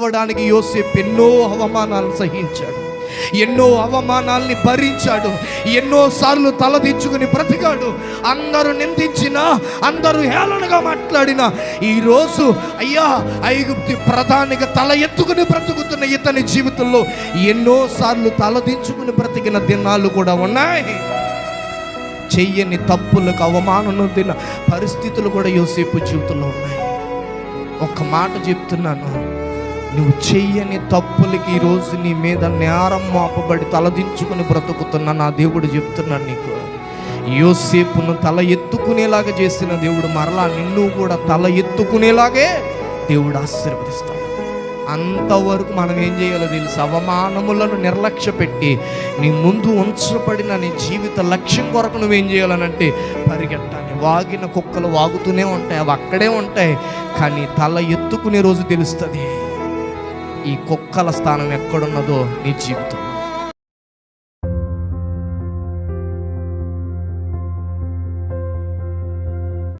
అవడానికి యోసేపు ఎన్నో అవమానాలు సహించాడు. ఎన్నో అవమానాల్ని భరించాడు. ఎన్నో సార్లు తలదించుకుని బ్రతికాడు. అందరూ నిందించిన అందరూ హేళనగా మాట్లాడిన ఈరోజు అయ్యా ఐగుప్తి ప్రధానిగా తల ఎత్తుకుని బ్రతుకుతున్న ఇతని జీవితంలో ఎన్నో సార్లు తలదించుకుని బ్రతికిన దినాలు కూడా ఉన్నాయి. చెయ్యని తప్పులకు అవమానం తిన్న పరిస్థితులు కూడా యోసేపు జీవితంలో ఉన్నాయి. ఒక్క మాట చెప్తున్నాను. నువ్వు చెయ్యని తప్పులకి ఈరోజు నీ మీద నేరం మోపబడి తలదించుకుని బ్రతుకుతున్నా నా దేవుడు చెప్తున్నాను నీకు. యోసేపును తల ఎత్తుకునేలాగా చేసిన దేవుడు మరలా నిన్ను కూడా తల ఎత్తుకునేలాగే దేవుడు ఆశీర్వదిస్తాడు. అంతవరకు మనం ఏం చేయాలో తెలుసు? అవమానములను నిర్లక్ష్య పెట్టి నీ ముందు ఉంచబడిన నీ జీవిత లక్ష్యం కొరకు నువ్వేం చేయాలనంటే పరిగెట్టాలి. వాగిన కుక్కలు వాగుతూనే ఉంటాయి అవి అక్కడే ఉంటాయి కానీ తల ఎత్తుకునే రోజు తెలుస్తుంది. ఈ కుక్కల స్థానం ఎక్కడున్నదో నీ జీవితం.